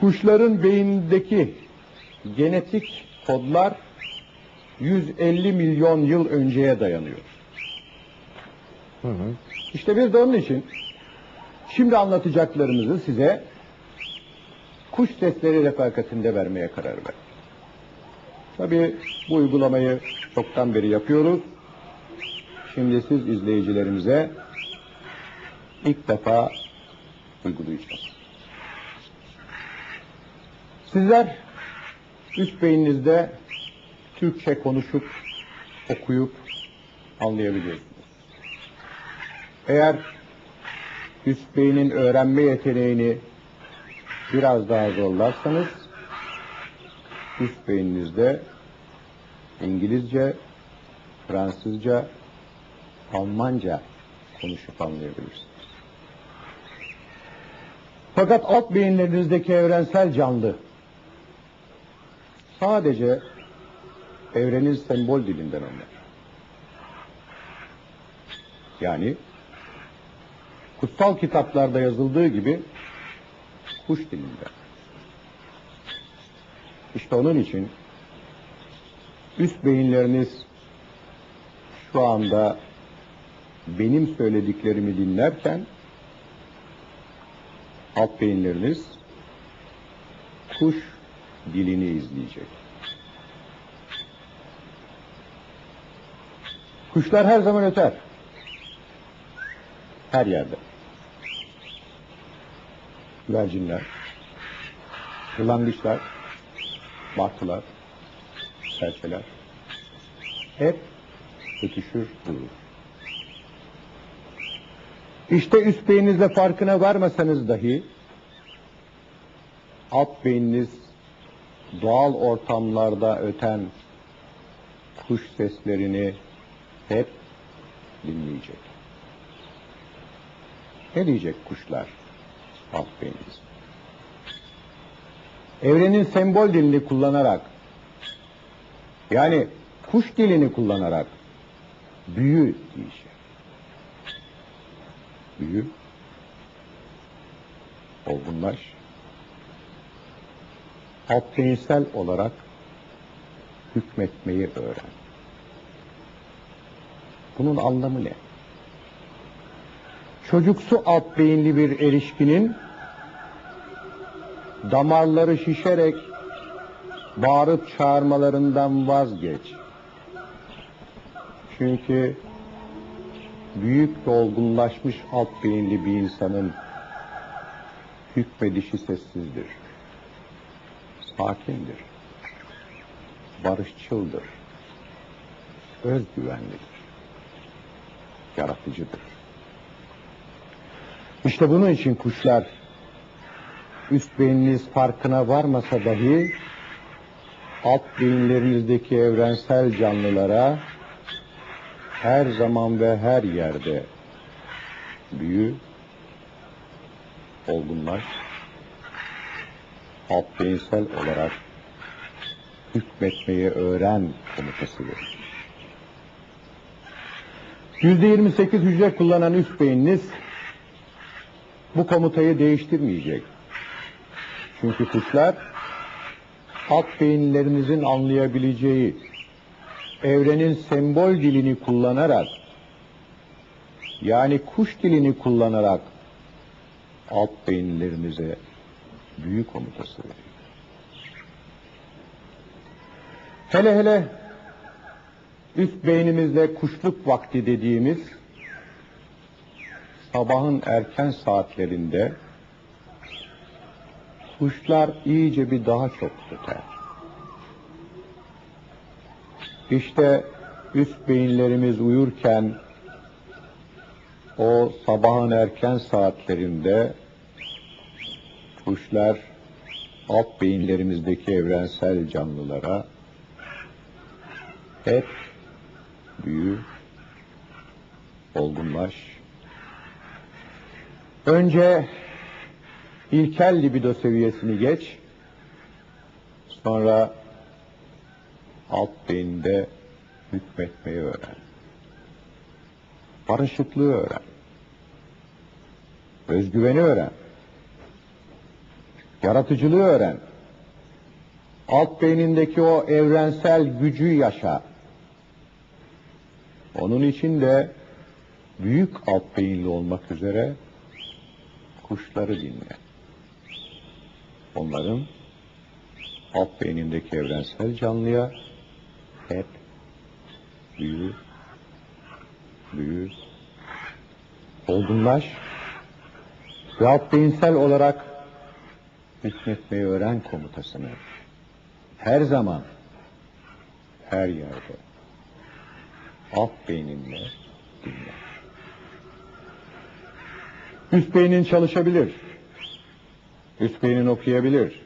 Kuşların beyindeki genetik kodlar 150 milyon yıl önceye dayanıyor. İşte biz de onun için şimdi anlatacaklarımızı size kuş sesleri refakatinde vermeye karar verdik. Tabii bu uygulamayı çoktan beri yapıyoruz. Şimdi siz izleyicilerimize ilk defa uygulayacağız. Sizler üst beyninizde Türkçe konuşup, okuyup anlayabiliyorsunuz. Eğer üst beynin öğrenme yeteneğini biraz daha zorlarsanız üst beyninizde İngilizce, Fransızca, Almanca konuşup anlayabilirsiniz. Fakat alt beyinlerinizdeki evrensel canlı sadece evrenin sembol dilinden anlar. Yani kutsal kitaplarda yazıldığı gibi kuş dilinden. İşte onun için üst beyinleriniz şu anda benim söylediklerimi dinlerken alt beyinleriniz kuş dilini izleyecek. Kuşlar her zaman öter. Her yerde. Güvercinler, kırlangıçlar, martılar, serçeler hep ötüşür durur. İşte üst beyninizle farkına varmasanız dahi alt beyniniz doğal ortamlarda öten kuş seslerini hep dinleyecek. Ne diyecek kuşlar alt beyniniz? Evrenin sembol dilini kullanarak yani kuş dilini kullanarak büyü diyecek. Büyü, olgunlaş, alt beyinsel olarak hükmetmeyi öğren. Bunun anlamı ne? Çocuksu alt beyinli bir erişkinin damarları şişerek bağırıp çağırmalarından vazgeç. Çünkü büyük olgunlaşmış alt beyinli bir insanın hükmedişi sessizdir. Sakindir. Barışçıldır. Özgüvenlidir. Yaratıcıdır. İşte bunun için kuşlar üst beyniniz farkına varmasa dahi alt beyinlerinizdeki evrensel canlılara her zaman ve her yerde büyü, olgunlaş, alt beyinsel olarak hükmetmeyi öğren komutası verir. %28 hücre kullanan üst beyniniz bu komutayı değiştirmeyecek. Çünkü kuşlar alt beyinlerinizin anlayabileceği evrenin sembol dilini kullanarak yani kuş dilini kullanarak alt beyinlerinize büyük komutası. Hele hele üst beynimizde kuşluk vakti dediğimiz sabahın erken saatlerinde kuşlar iyice bir daha çok öter. İşte üst beyinlerimiz uyurken o sabahın erken saatlerinde kuşlar alt beyinlerimizdeki evrensel canlılara hep büyü, olgunlaş. Önce ilkel libido seviyesini geç, sonra alt beyinde hükmetmeyi öğren. Barışıklığı öğren. Özgüveni öğren. Yaratıcılığı öğren. Alt beynindeki o evrensel gücü yaşa. Onun için de büyük alt beyinli olmak üzere kuşları dinle. Onların alt beynindeki evrensel canlıya hep büyü, büyü, olgunlaş ve alt beyinsel olarak hükmetmeyi öğren komutasını. Her zaman, her yerde alt beyninle dinle. Üst beynin çalışabilir. Üst beynin okuyabilir.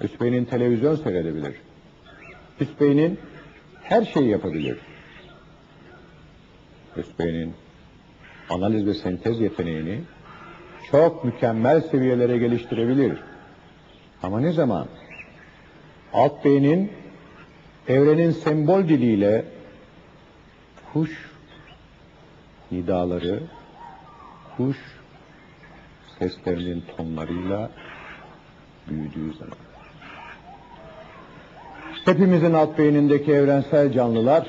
Üst beynin televizyon seyredebilir. Üst beynin her şeyi yapabilir. Üst beynin analiz ve sentez yeteneğini çok mükemmel seviyelere geliştirebilir. Ama ne zaman? Alt beynin evrenin sembol diliyle kuş nidaları, kuş seslerinin tonlarıyla büyüdüğü zaman. Hepimizin alt beynindeki evrensel canlılar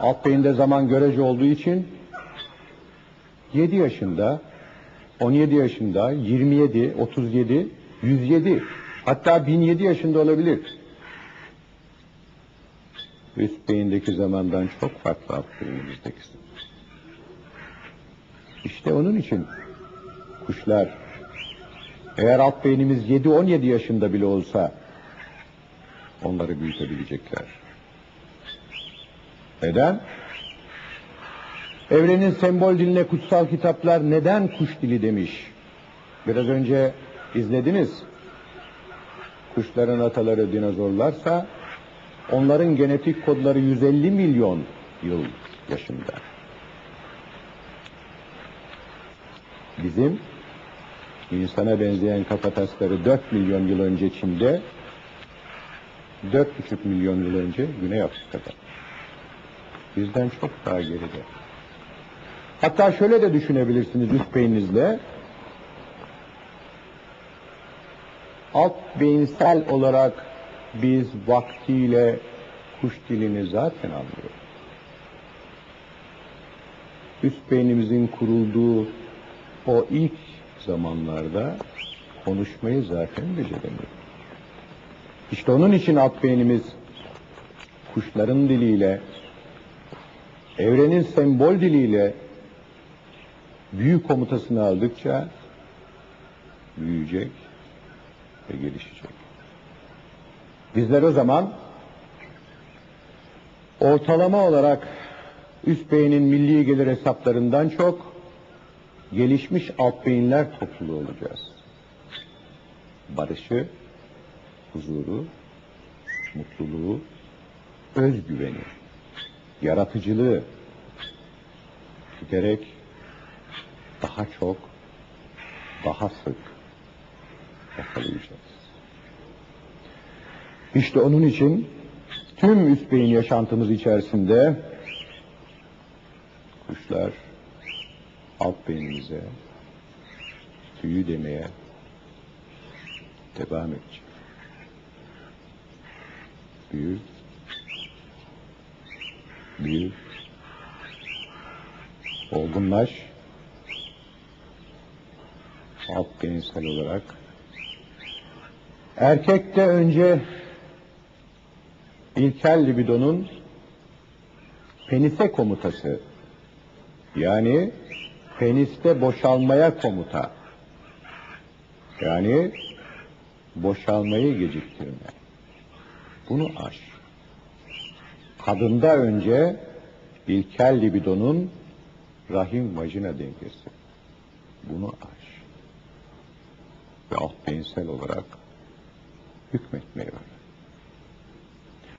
alt beyinde zaman görece olduğu için 7 yaşında, 17 yaşında, 27, 37, 107 hatta 1007 yaşında olabilir. Üst beyindeki zamandan çok farklı alt. İşte onun için kuşlar eğer alt beynimiz 7-17 yaşında bile olsa onları büyütebilecekler. Neden? Evrenin sembol diline kutsal kitaplar neden kuş dili demiş? Biraz önce izlediniz. Kuşların ataları dinozorlarsa onların genetik kodları 150 milyon yıl yaşında. Bizim insana benzeyen kafatasları 4 milyon yıl önce Çin'de, 4,5 milyon yıl önce Güney Afrika'da. Bizden çok daha geride. Hatta şöyle de düşünebilirsiniz üst beyninizle. Alt beyinsel olarak biz vaktiyle kuş dilini zaten anlıyoruz. Üst beynimizin kurulduğu o ilk zamanlarda konuşmayı zaten beceremiyor. İşte onun için alt beynimiz kuşların diliyle, evrenin sembol diliyle büyük komutasını aldıkça büyüyecek ve gelişecek. Bizler o zaman ortalama olarak üst beynin milli gelir hesaplarından çok gelişmiş alt beyinler topluluğu olacağız. Barışı, huzuru, mutluluğu, özgüveni, yaratıcılığı giderek daha çok, daha sık yakalayacağız. İşte onun için tüm üst beyin yaşantımız içerisinde kuşlar alt beynimize tüyü demeye devam edecek. Büyü, büyü, olgunlaş, alt beyinsel olarak. Erkekte önce ilkel libidonun penise komutası yani peniste boşalmaya komuta. Yani boşalmayı geciktirme. Bunu aş. Kadında önce ilkel libidonun rahim vajina dengesi. Bunu aş. Ve alt beyinsel olarak hükmetmeyi öğren.